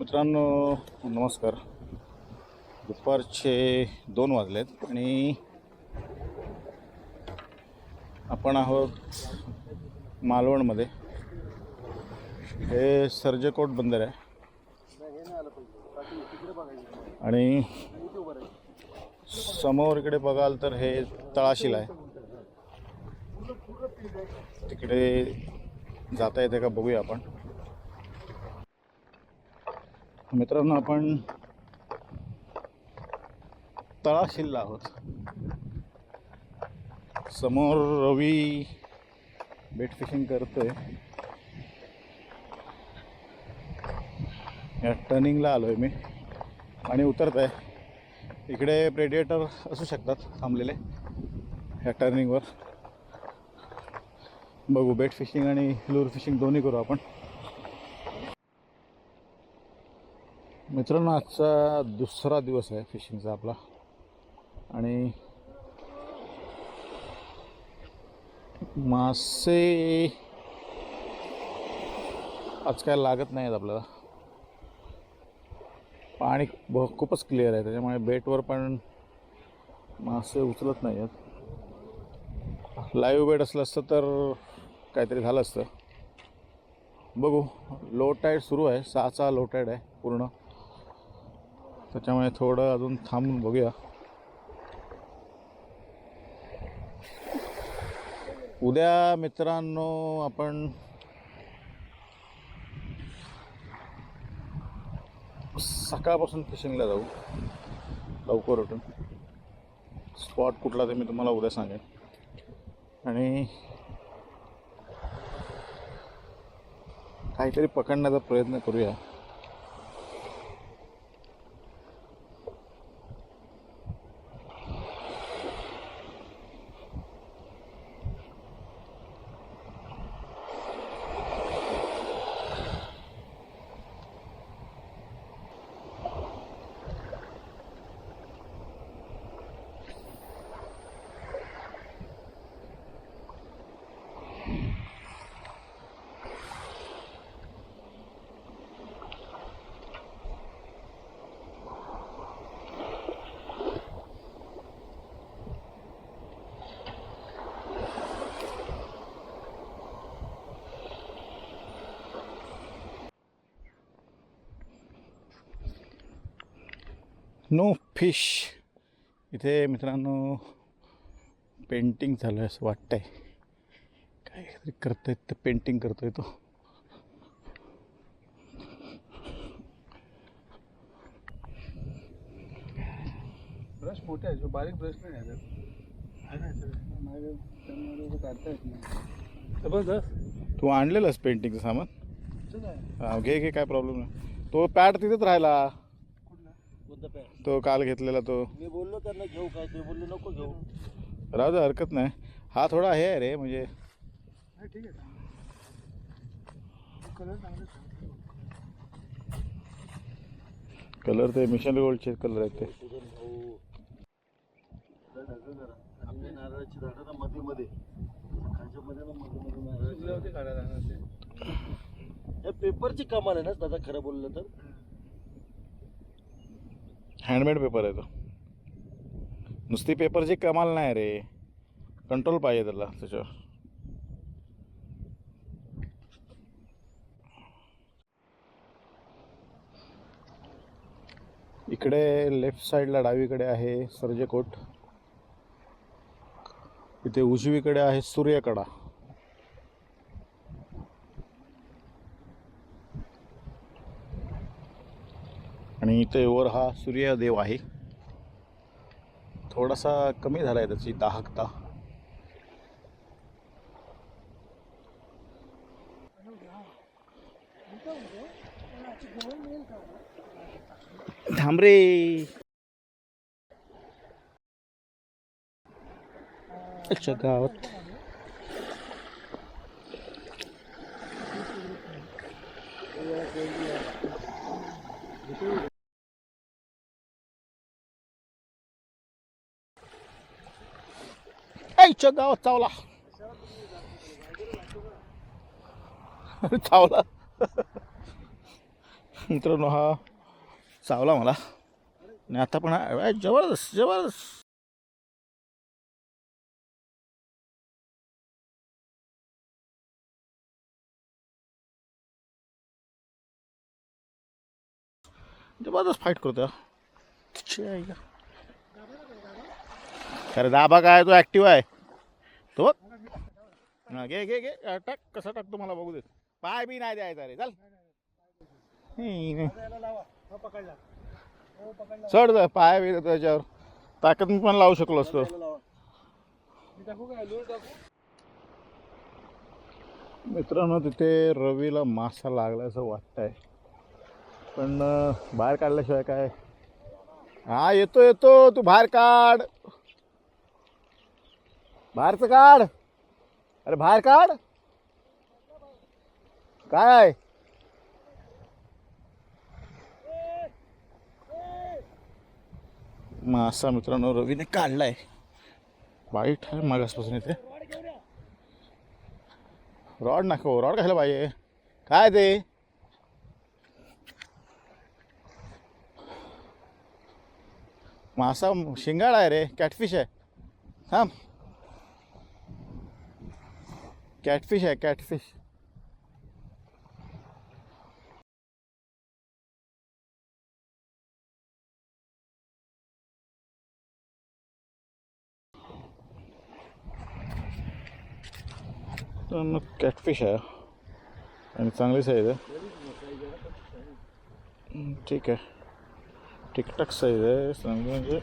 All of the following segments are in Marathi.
मित्रांनो नमस्कार. दुपारचे दोन वाजलेत आणि आपण आहोत मालवणमध्ये. हे सर्जेकोट बंदर आहे. आणि समोर इकडे बघाल तर हे तळाशील आहे. तिकडे जाता येते का बघूया आपण. मित्रांनो आपण तळाशीलला आहोत. समोर रवी बेट फिशिंग करतोय. या टर्निंगला आलोय मी. आणि उतरत आहे इकडे प्रेडिएटर असू शकतात थांबलेले ह्या टर्निंगवर बघू बेट फिशिंग आणि लूर फिशिंग दोन्ही करू आपण. मित्रांनो आजचा दुसरा दिवस आहे फिशिंगचा आपला. आणि मासे आज काय लागत नाही आहेत आपल्याला. पाणी ब खूपच क्लिअर आहे त्याच्यामुळे बेटवर पण मासे उचलत नाही आहेत लाईव्ह बेट असलं असतं तर काहीतरी झालं असतं. बघू लो टाईड सुरू आहे सहाचा लो टाईड आहे पूर्ण. त्याच्यामुळे थोडं अजून थांबून बघूया. उद्या मित्रांनो आपण सकाळपासून फिशिंगला जाऊ. लवकर उठून. स्पॉट कुठला ते मी तुम्हाला उद्या सांगेन. आणि काहीतरी पकडण्याचा प्रयत्न करूया नो फिश. इथे मित्रांनो पेंटिंग चालू आहे असं वाटतंय. काय करतोय ते पेंटिंग करतोय तो. ब्रश मोठे आहे जो बारीक ब्रश नाही आहे. आहे जबरदस्त तू आणलेलंस पेंटिंगचं सामान? हा, घे घे काय प्रॉब्लेम नाही. तो पॅड तिथेच राहिला. कोणता तो काल घेतलेला तो. मी बोललो त्यांना घेऊ काय? ते बोललो नको घेऊ. राहू दे हरकत नाही. हा थोडा हे आहे रे म्हणजे ठीक आहे. कलर चांगले कलर ते मिशन गोल्डचे कलर आहेत ते. आपल्या नारळाची झाडं ना मध्ये मध्ये ना मध्ये नारळाची पेपरची कमाल आहे ना दादा खरं बोललं तर. हँडमेड पेपर आहे तो. नुसती पेपरची कमाल नाही रे. कंट्रोल पाहिजे त्याला त्याच्यावर. इकडे लेफ्ट साईडला डावीकडे आहे सर्जेकोट. इथे उजवीकडे आहे सूर्यकडा. आणि इथे वर हा सूर्यदेव आहे. थोडासा कमी झाला आहे त्याची दाहकता. थांबरे अच्छा गावात. आईच्या गावात चावला. चावला. मित्रांनो हा चावला मला. आणि आता पण हा- ए, जबरदस्त जबरदस्त. जबरदस्त फाईट करतो हा. छी आईला. अरे दाबा काय तो ॲक्टिव्ह आहे? तो घे घे घे. टाक. कसा टाकतो मला बघू दे. पाय बी नाही द्यायचा रे. चल. नाही, चढ जा, पाय बी त्याच्यावर. ताकद मी पण लावू शकलो असतो. मित्रांनो तिथे रवीला मासा लागला असं वाटतंय. पण बाहेर काढल्याशिवाय काय? हा येतो येतो. तू बाहेर काढ. बाहेरचं काढ. अरे बाहेर काढ. काय मासा मित्रांनो रवीने काढलाय. वाईट आहे मागासपासून इथे. रॉड नको रॉड कशाला पाहिजे काय ते? मासा शिंगाडा आहे रे कॅटफिश आहे. थांब. कॅटफिश आहे कॅटफिश कॅटफिश आहे आणि चांगली साईज आहे हम्म, ठीक आहे टिकटक साईज आहे चांगली म्हणजे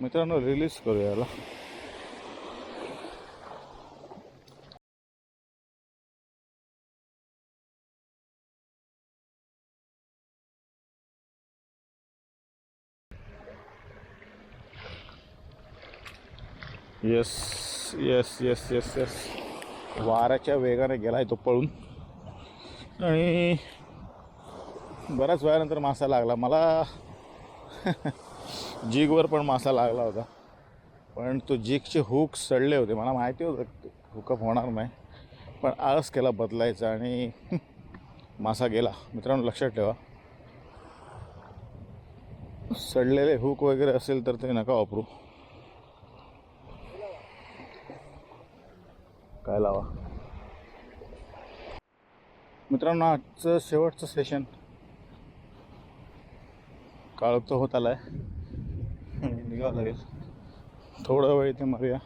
मित्रांनो रिलीज करू याला. Yes yes yes yes yes वाऱ्याच्या वेगाने गेला तो पळून. आणि बऱ्याच वेळानंतर मासा लागला. मला जिगवर पण मासा लागला होता. पण तो जिगचे हुक सडले होते. मला माहिती होतं हुकअप होणार नाही. पण आळस केला बदलायचा आणि मासा गेला. मित्रांनो लक्षात ठेवा. सडलेले हुक वगैरे असेल तर ते नका वापरू. काय लावा? मित्रांनो आजचं शेवटचं सेशन काळ होत होत आहे निघावं थोडा वेळ ते मारूया.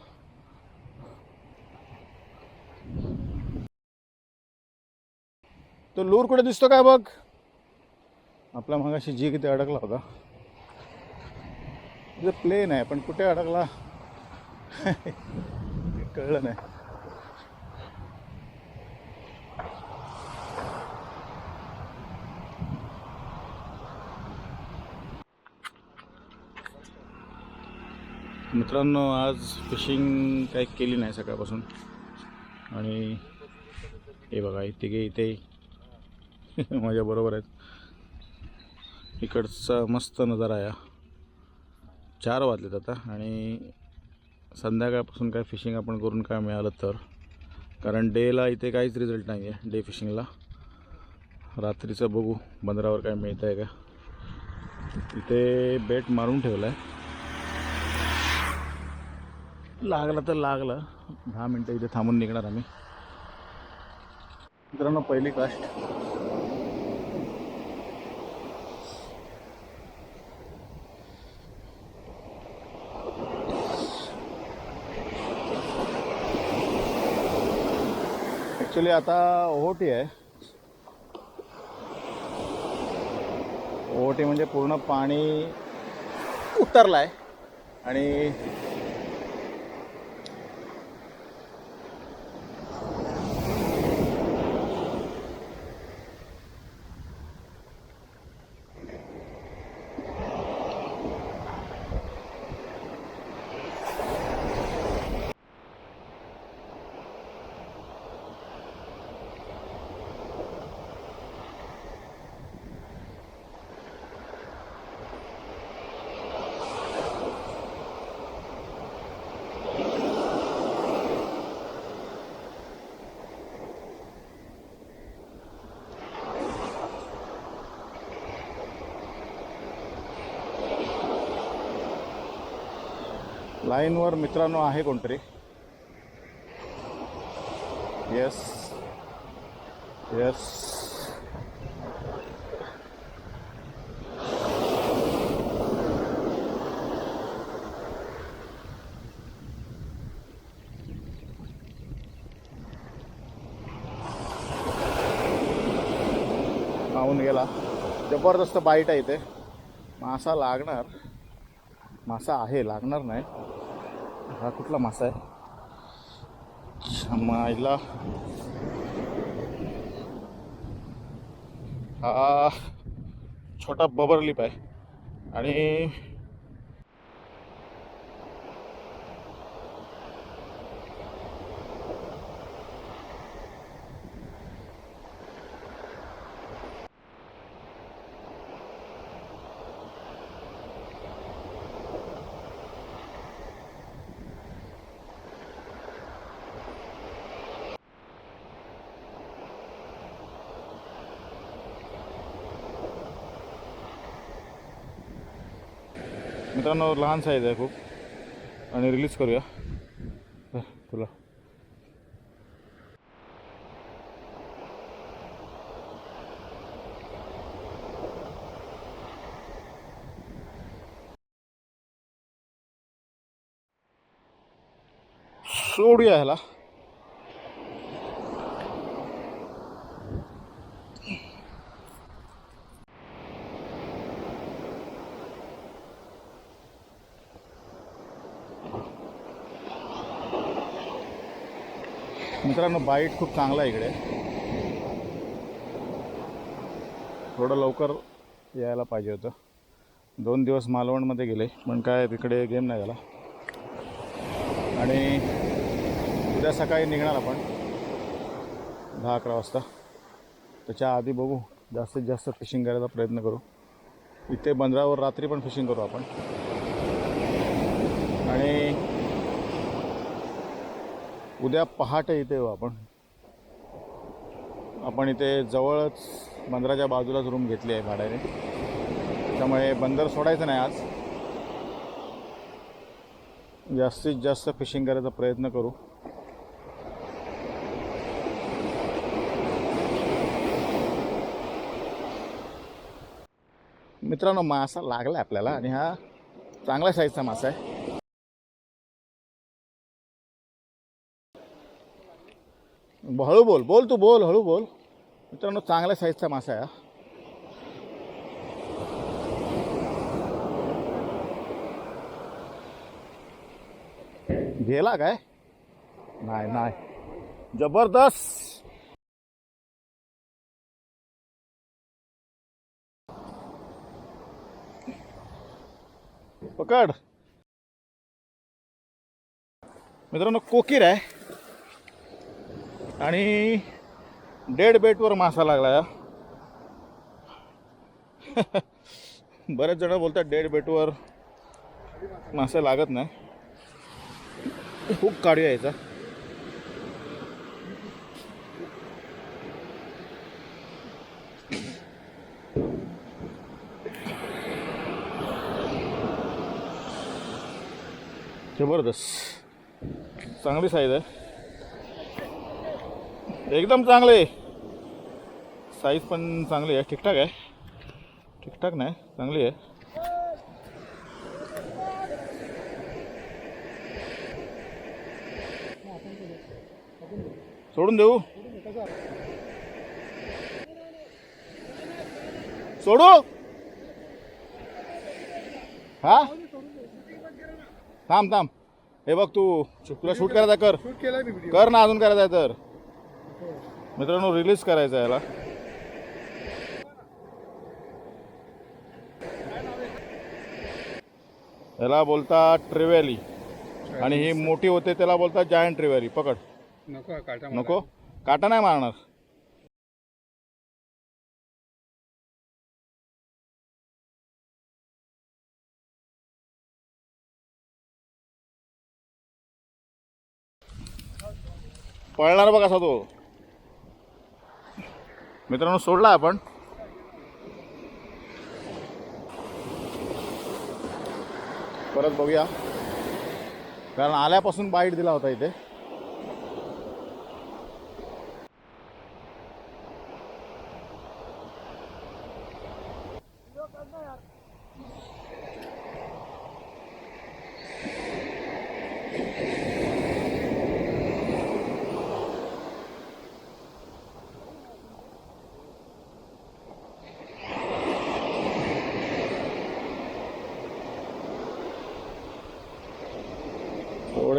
तो लूर कुठे दिसतो काय बघ? आपला मगाशी जी किती अडकला होता. प्लेन आहे पण कुठे अडकला? कळलं नाही. मित्रांनो आज फिशिंग काही केली नाही सकाळपासून. आणि हे बघा तिघे इथे माझ्या बरोबर आहेत. इकडचा मस्त नजारा या चार वाजलेत आता आणि संध्याकाळपासून काय फिशिंग आपण करून काय मिळालं तर. कारण डेला इथे काहीच रिझल्ट नाही आहे डे फिशिंगला रात्रीचं बघू बंदरावर काय मिळतं आहे का. इथे बेट मारून ठेवलं आहे लागला तर लागलं. दहा मिनटं इथे थांबून निघणार आम्ही. मित्रांनो पहिली कास्ट ॲक्च्युली आता ओहोटी आहे. ओहोटी म्हणजे पूर्ण पाणी उतरलं आहे आणि लाईनवर मित्रांनो आहे कोणतरी. येस येस पाहून गेला. जबरदस्त बाईट आहे इथे. मासा लागणार. मासा आहे लागणार नाही. हा कुठला मासा आहे? मायला हा छोटा बबर लिप आहे. आणि मित्रांनो लहान साईज आहे खूप. आणि रिलीज करूया. तुला सोडूया ह्याला. मित्रांनो बाईट खूप चांगला आहे इकडे. थोडं लवकर यायला पाहिजे होतं. दोन दिवस मालवणमध्ये गेले पण काय तिकडे गेम नाही झाला. आणि उद्या सकाळी निघणार आपण दहा अकरा वाजता. त्याच्या आधी बघू जास्तीत जास्त फिशिंग करायचा प्रयत्न करू. इथे बंदरावर रात्री पण फिशिंग करू आपण. आणि उद्या पहाटे इथे येऊ आपण. आपण इथे जवळच बंदराच्या बाजूलाच रूम घेतली आहे भाड्याने. त्यामुळे बंदर सोडायचं नाही आज. जास्तीत जास्त फिशिंग करायचा प्रयत्न करू. मित्रांनो मासा लागला आपल्याला आणि हा चांगला साईजचा मासा आहे. हळू बोल बोल तू बोल हळू बोल. मित्रांनो चांगल्या साईजचा मासा आहे गेला काय? नाही नाही. जबरदस्त. पकड. मित्रांनो कोकीर आहे. आणि डेड बेटवर मासा लागला या. बरेच जण बोलतात डेड बेटवर मासा लागत नाही. खूप काढूया याचा जबरदस्त. चांगली साईज आहे. एकदम चांगले. साईज पण चांगली आहे. ठीकठाक आहे. ठीकठाक नाही. चांगली आहे. सोडून देऊ? सोडू? हा? थांब थांब. हे बघ तू. तुला शूट करायचा कर. कर ना अजून करायचं आहे तर. मित्रांनो रिलीज करायचं याला. याला बोलतात ट्रिवेली आणि ही मोठी होते त्याला बोलतात जायंट ट्रिवेली पकड. नको काटा नको? काटा नाही मारणार. पळणार बघ असा तो. मित्रांनो सोडला आपण. परत बघूया. कारण आल्यापासून बाईट दिला होता इथे.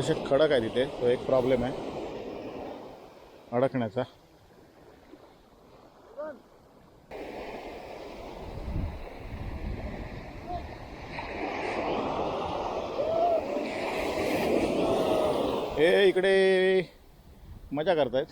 थोडेसे खडक आहे तिथे. तो एक प्रॉब्लेम आहे. अडकण्याचा. हे इकडे मजा करतायत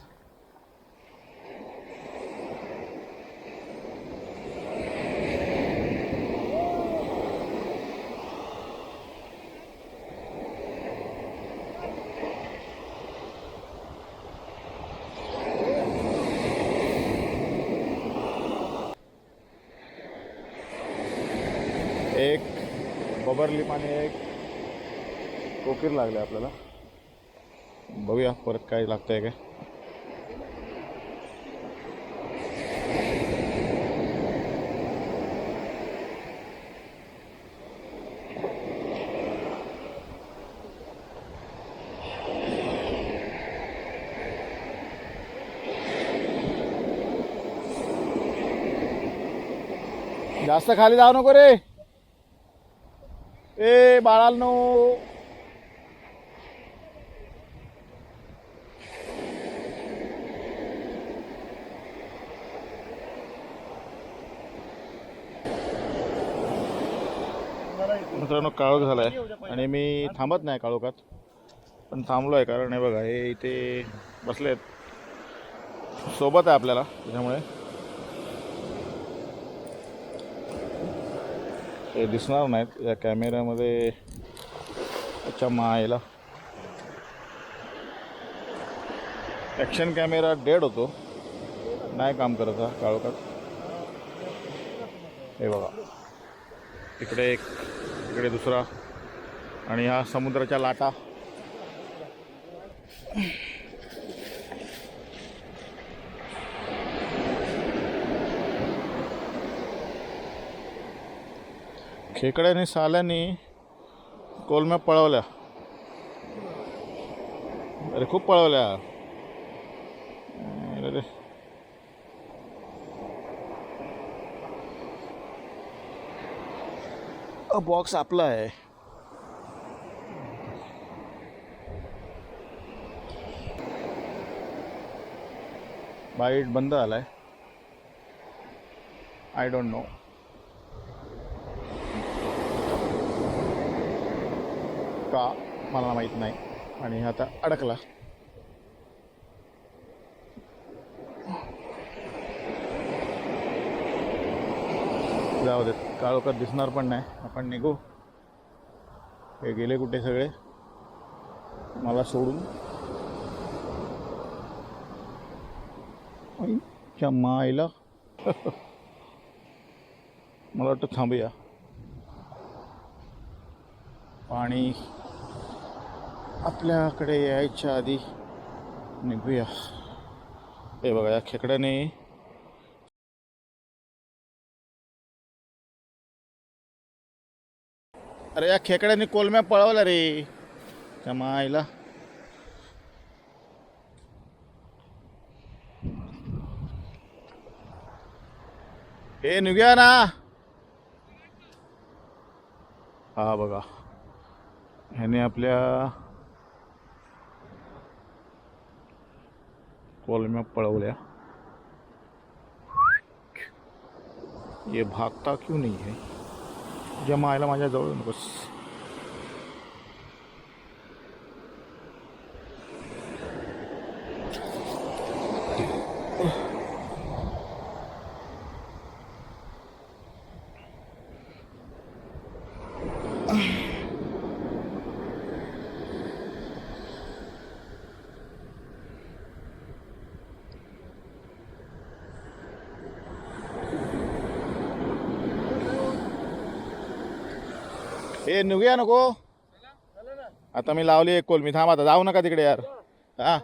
एक बबरलिप आणि एक कोकीर लागले आपल्याला. बघूया परत काय लागतंय काय. जास्त खाली जाऊ नको रे. ए बाळांनो. मित्रांनो काळोख झाला आहे आणि मी थांबत नाही काळोखात. पण थांबलो आहे कारण हे बघा हे इथे बसले आहेत सोबत आहे आपल्याला त्याच्यामुळे. ते दिसणार नाहीत. या कॅमेऱ्यामध्ये अच्छा मायला. ॲक्शन कॅमेरा डेड होतो. नाही काम करत हा काळोखात. हे बघा. इकडे एक तिकडे दुसरा. आणि हा समुद्राच्या लाटा. खेकड्याने साल्याने कोलम्या पळवल्या. अरे खूप पळवल्या. अरे. बॉक्स आपला आहे. बाईट बंद झालाय आय डोंट नो का मला माहीत नाही. आणि आता अडकला. जाऊ देत. काळोखात दिसणार पण नाही. आपण निघू. हे गेले कुठे सगळे? मला सोडून. च्या मायला. मला वाटतं थांबूया. पाणी. आपल्याकडे यायच्या आधी निघूया. हे बघा या खेकड्याने अरे या खेकड्याने कोलम्या पळवल्या रे. त्या मायला. हे निघूया ना. हा बघा. ह्याने आपल्या कॉलम्या पळवल्या ये भागता क्यों नहीं है? जमायला माझ्या जवळ नकोस निघूया नको. आता मी लावली एक कोल. मी थांब आता. जाऊ नका तिकडे यार. हा.